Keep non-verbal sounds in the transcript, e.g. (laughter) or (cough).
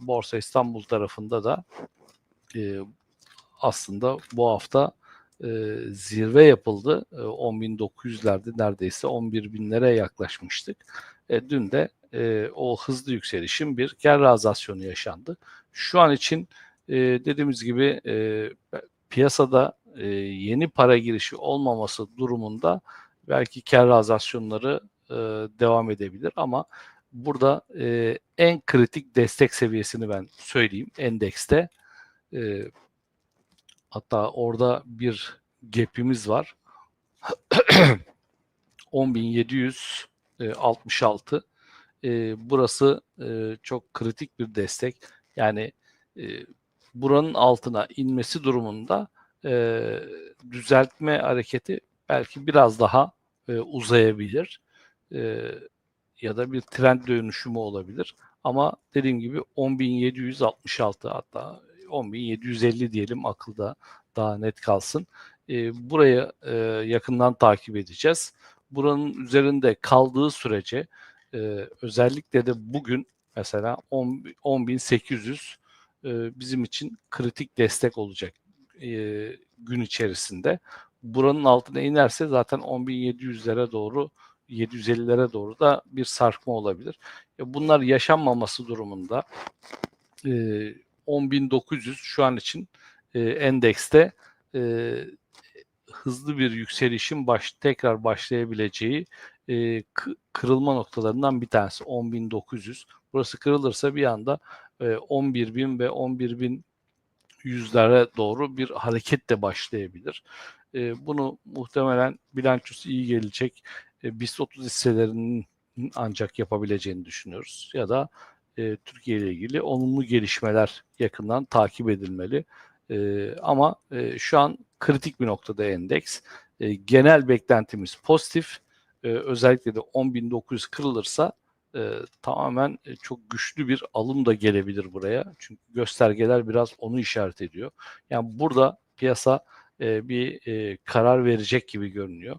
Borsa İstanbul tarafında da e, aslında bu hafta e, zirve yapıldı. E, 10.900'lerde neredeyse 11.000'lere yaklaşmıştık. E, dün de e, o hızlı yükselişin bir kar realizasyonu yaşandı. Şu an için e, dediğimiz gibi e, piyasada e, yeni para girişi olmaması durumunda belki kar e, devam edebilir ama burada e, en kritik destek seviyesini ben söyleyeyim endekste. E, hatta orada bir gap'imiz var. (clears throat) 10.766 e, burası e, çok kritik bir destek. Yani e, buranın altına inmesi durumunda e, düzeltme hareketi belki biraz daha e, uzayabilir. E, ya da bir trend dönüşümü olabilir. Ama dediğim gibi 10.766 hatta 10.750 diyelim akılda daha net kalsın. E, burayı e, yakından takip edeceğiz. Buranın üzerinde kaldığı sürece e, özellikle de bugün mesela 10.800 e, bizim için kritik destek olacak e, gün içerisinde. Buranın altına inerse zaten 10.700'lere doğru 750'lere doğru da bir sarkma olabilir. E, bunlar yaşanmaması durumunda e, 10.900 şu an için e, endekste e, hızlı bir yükselişin baş, tekrar başlayabileceği e, kırılma noktalarından bir tanesi 10.900. Burası kırılırsa bir anda e, 11.000 ve 11.100'lere doğru bir hareket de başlayabilir. E, bunu muhtemelen bilançosu iyi gelecek e, BIST 30 hisselerinin ancak yapabileceğini düşünüyoruz. Ya da e, Türkiye ile ilgili olumlu gelişmeler yakından takip edilmeli. E, ama e, şu an kritik bir noktada endeks. E, genel beklentimiz pozitif. E, özellikle de 10.900 kırılırsa e, tamamen e, çok güçlü bir alım da gelebilir buraya. Çünkü göstergeler biraz onu işaret ediyor. Yani burada piyasa e, bir e, karar verecek gibi görünüyor.